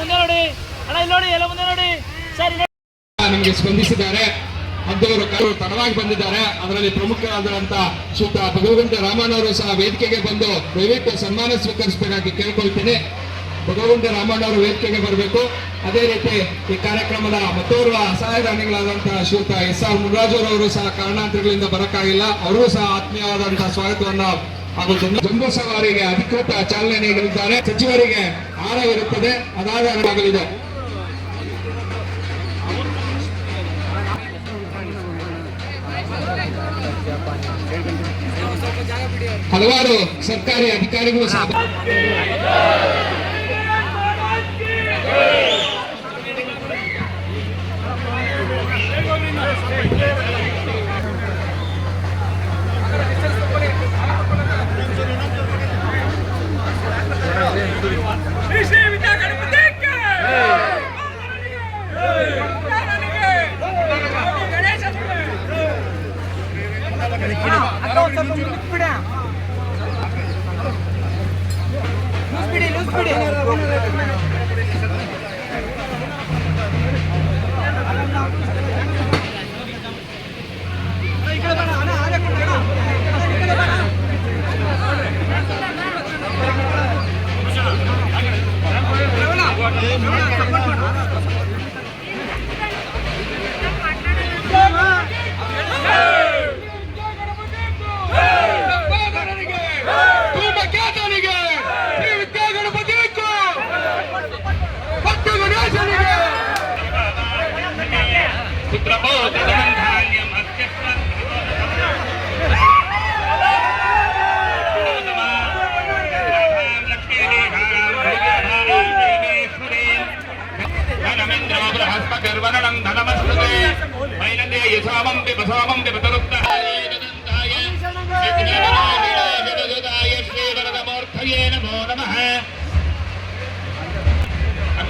ಮುಂದೆ ನೋಡಿ. ಅಣ್ಣ, ಇಲ್ಲಿ ನೋಡಿ, ಎಲ್ಲ ಮುಂದೆ ನೋಡಿ. ಸರ್ ನಿಮಗೆ ಸ್ಪಂದಿಸಿದ್ದಾರೆ. ತಡವಾಗಿ ಬಂದಿದ್ದಾರೆ. ಅದರಲ್ಲಿ ಪ್ರಮುಖರಾದಂತ ಸುತ್ತ ಭಗವಂತ ರಾಮಣ್ಣವರು ಸಹ ವೇದಿಕೆಗೆ ಬಂದು ದಯವಿಟ್ಟು ಸನ್ಮಾನ ಸ್ವೀಕರಿಸಬೇಕಾಗಿ ಕೇಳ್ಕೊಳ್ತೀನಿ. ಭಗವಂತ ರಾಮಣ್ಣವರು ವೇದಿಕೆಗೆ ಬರಬೇಕು. ಅದೇ ರೀತಿ ಈ ಕಾರ್ಯಕ್ರಮದ ಮತ್ತೋರ್ವ ಅಸಹಾಯಧಾನಿಗಳಾದಂತಹ ಶ್ರೀಯುತ ಎಸ್ ಆರ್ ಮುನ್ರಾಜರವರು ಸಹ ಕಾರಣಾಂತರಗಳಿಂದ ಬರಕ್ಕಾಗಿಲ್ಲ ಅವರು ಸಹ ಆತ್ಮೀಯವಾದಂತಹ ಸ್ವಾಗತವನ್ನು ಹಾಗೂ ಜಂಬೂ- ಸವಾರಿಗೆ ಅಧಿಕೃತ ಚಾಲನೆ ನೀಡಲಿದ್ದಾರೆ. ಸಚಿವರಿಗೆ ಹಾರವಿರುತ್ತದೆ ಅದಾದ ಆಗಲಿದೆ ಹಲವಾರು ಸರ್ಕಾರಿ ಅಧಿಕಾರಿಗಳು ಸಹ ಶ್ರೀ ಬಿಡಿ ಲೂಸ್ ಸಂಪಾದಕನಿಗೆ Amen.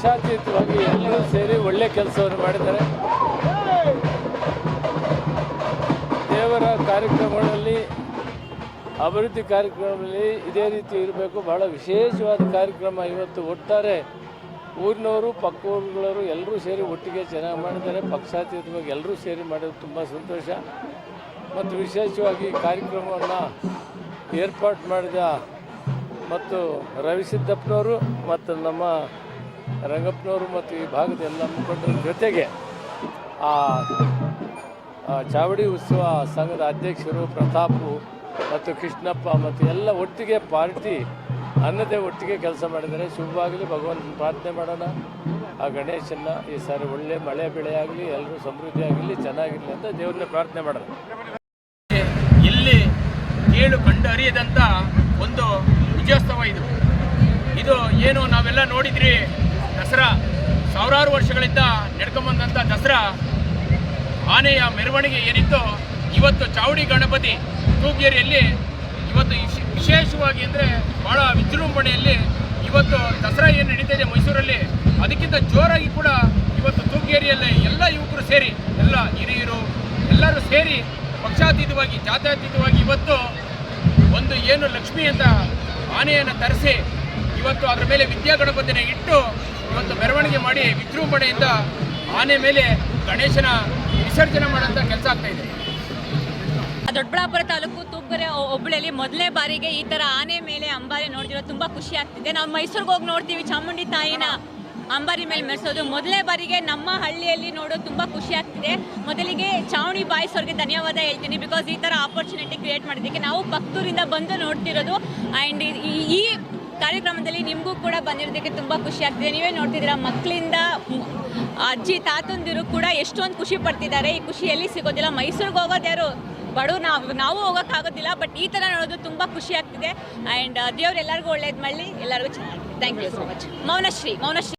ಪಕ್ಷಾತೀತವಾಗಿ ಎಲ್ಲರೂ ಸೇರಿ ಒಳ್ಳೆ ಕೆಲಸವನ್ನು ಮಾಡಿದ್ದಾರೆ. ದೇವರ ಕಾರ್ಯಕ್ರಮಗಳಲ್ಲಿ, ಅಭಿವೃದ್ಧಿ ಕಾರ್ಯಕ್ರಮದಲ್ಲಿ ಇದೇ ರೀತಿ ಇರಬೇಕು. ಬಹಳ ವಿಶೇಷವಾದ ಕಾರ್ಯಕ್ರಮ ಇವತ್ತು ಒಟ್ಟಾರೆ ಊರಿನವರು ಪಕ್ಕ ಊರುಗಳವರು ಎಲ್ಲರೂ ಸೇರಿ ಒಟ್ಟಿಗೆ ಚೆನ್ನಾಗಿ ಮಾಡಿದ್ದಾರೆ. ಪಕ್ಷಾತೀತವಾಗಿ ಎಲ್ಲರೂ ಸೇರಿ ಮಾಡೋದು ತುಂಬ ಸಂತೋಷ. ಮತ್ತು ವಿಶೇಷವಾಗಿ ಕಾರ್ಯಕ್ರಮವನ್ನು ಏರ್ಪಾಡು ಮಾಡಿದ ಮತ್ತು ರವಿಸಿದ್ದಪ್ಪನವರು ಮತ್ತು ನಮ್ಮ ರಂಗಪ್ಪನವರು ಮತ್ತು ಈ ಭಾಗದ ಎಲ್ಲ ಮುಖಂಡರ ಜೊತೆಗೆ ಆ ಚಾವಡಿ ಉತ್ಸವ ಸಂಘದ ಅಧ್ಯಕ್ಷರು ಪ್ರತಾಪು ಮತ್ತು ಕೃಷ್ಣಪ್ಪ ಮತ್ತು ಎಲ್ಲ ಒಟ್ಟಿಗೆ ಪಾರ್ಟಿ ಅನ್ನದೇ ಒಟ್ಟಿಗೆ ಕೆಲಸ ಮಾಡಿದ್ದಾರೆ. ಶುಭವಾಗಲಿ ಭಗವಂತನ ಪ್ರಾರ್ಥನೆ ಮಾಡೋಣ. ಆ ಗಣೇಶನ ಈ ಸಾರಿ ಒಳ್ಳೆ ಮಳೆ ಬೆಳೆ ಆಗಲಿ ಎಲ್ಲರೂ ಸಮೃದ್ಧಿ ಆಗಲಿ, ಚೆನ್ನಾಗಿರಲಿ ಅಂತ ದೇವ್ರನ್ನ ಪ್ರಾರ್ಥನೆ ಮಾಡೋಣ. ಇಲ್ಲಿ ಕೀಳು ಕಂಡು ಅರಿಯದಂಥ ಒಂದು ವಿಜಯೋತ್ಸವ ಇದು. ಇದು ಏನು ನಾವೆಲ್ಲ ನೋಡಿದ್ರಿ? ದಸರಾ ಸಾವಿರಾರು ವರ್ಷಗಳಿಂದ ನಡ್ಕೊಂಬಂದಂಥ ದಸರಾ ಆನೆಯ ಮೆರವಣಿಗೆ ಏನಿತ್ತು ಇವತ್ತು ಚಾವಡಿ ಗಣಪತಿ ತೂಗೇರಿಯಲ್ಲಿ ಇವತ್ತು ವಿಶ್- ವಿಶೇಷವಾಗಿ ಅಂದರೆ ಭಾಳ ವಿಜೃಂಭಣೆಯಲ್ಲಿ ಇವತ್ತು ದಸರಾ ಏನು ನಡೀತಾ ಇದೆ ಮೈಸೂರಲ್ಲಿ, ಅದಕ್ಕಿಂತ ಜೋರಾಗಿ ಕೂಡ ಇವತ್ತು ತೂಗೇರಿಯಲ್ಲಿ ಎಲ್ಲ ಯುವಕರು ಸೇರಿ, ಎಲ್ಲ ಹಿರಿಯರು ಎಲ್ಲರೂ ಸೇರಿ ಪಕ್ಷಾತೀತವಾಗಿ, ಜಾತ್ಯಾತೀತವಾಗಿ ಇವತ್ತು ಒಂದು ಏನು ಲಕ್ಷ್ಮಿ ಅಂತ ಆನೆಯನ್ನು ತರಿಸಿ ಇವತ್ತು ಅದರ ಮೇಲೆ ವಿದ್ಯಾ ಗಣಪತಿನ ಇಟ್ಟು ಇವತ್ತು ಮೆರವಣಿಗೆ ಮಾಡಿ ವಿಜೃಂಭಣೆಯಿಂದ ಆನೆ ಮೇಲೆ ಗಣೇಶನ ವಿಸರ್ಜನೆ ಮಾಡುವಂಥ ಕೆಲಸ ಆಗ್ತಾ ಇದೆ. ದೊಡ್ಡಬಳ್ಳಾಪುರ ತಾಲೂಕು ತೂಪ್ಗೆರೆ ಒಬ್ಬಳಲ್ಲಿ ಮೊದಲನೇ ಬಾರಿಗೆ ಈ ಥರ ಆನೆ ಮೇಲೆ ಅಂಬಾರಿ ನೋಡ್ತಿರೋ ತುಂಬ ಖುಷಿ ಆಗ್ತಿದೆ. ನಾವು ಮೈಸೂರಿಗೆ ಹೋಗಿ ನೋಡ್ತೀವಿ ಚಾಮುಂಡಿ ತಾಯಿನ ಅಂಬಾರಿ ಮೇಲೆ ಮೆರೆಸೋದು. ಮೊದಲನೇ ಬಾರಿಗೆ ನಮ್ಮ ಹಳ್ಳಿಯಲ್ಲಿ ನೋಡೋದು ತುಂಬ ಖುಷಿ ಆಗ್ತಿದೆ. ಮೊದಲಿಗೆ ಚಾವಣಿ ಬಾಯ್ಸ್ ಅವ್ರಿಗೆ ಧನ್ಯವಾದ ಹೇಳ್ತೀನಿ. ಬಿಕಾಸ್ ಈ ಥರ ಆಪರ್ಚುನಿಟಿ ಕ್ರಿಯೇಟ್ ಮಾಡಿದ್ದಕ್ಕೆ ನಾವು ಭಕ್ತೂರಿಂದ ಬಂದು ನೋಡ್ತಿರೋದು. ಆ್ಯಂಡ್ ಈ ಕಾರ್ಯಕ್ರಮದಲ್ಲಿ ನಿಮಗೂ ಕೂಡ ಬಂದಿರೋದಕ್ಕೆ ತುಂಬ ಖುಷಿ ಆಗ್ತಿದೆ. ನೀವೇ ನೋಡ್ತಿದ್ದೀರಾ, ಮಕ್ಕಳಿಂದ ಅಜ್ಜಿ, ತಾತಂದಿರು ಕೂಡ ಎಷ್ಟೊಂದು ಖುಷಿ ಪಡ್ತಿದ್ದಾರೆ. ಈ ಖುಷಿ ಎಲ್ಲಿ ಸಿಗೋದಿಲ್ಲ. ಮೈಸೂರಿಗೆ ಹೋಗೋದು ಯಾರು? ಬಡವ್ರು ನಾವು ನಾವು ಹೋಗೋಕ್ಕಾಗೋದಿಲ್ಲ ಬಟ್ ಈ ಥರ ನೋಡೋದು ತುಂಬ ಖುಷಿ ಆಗ್ತಿದೆ. ಆ್ಯಂಡ್ ದೇವ್ರು ಎಲ್ಲರಿಗೂ ಒಳ್ಳೇದು ಮಾಡಲಿ. ಎಲ್ಲರಿಗೂ ಚೆನ್ನಾಗಿದೆ thank you so much Mounashree Mounashree.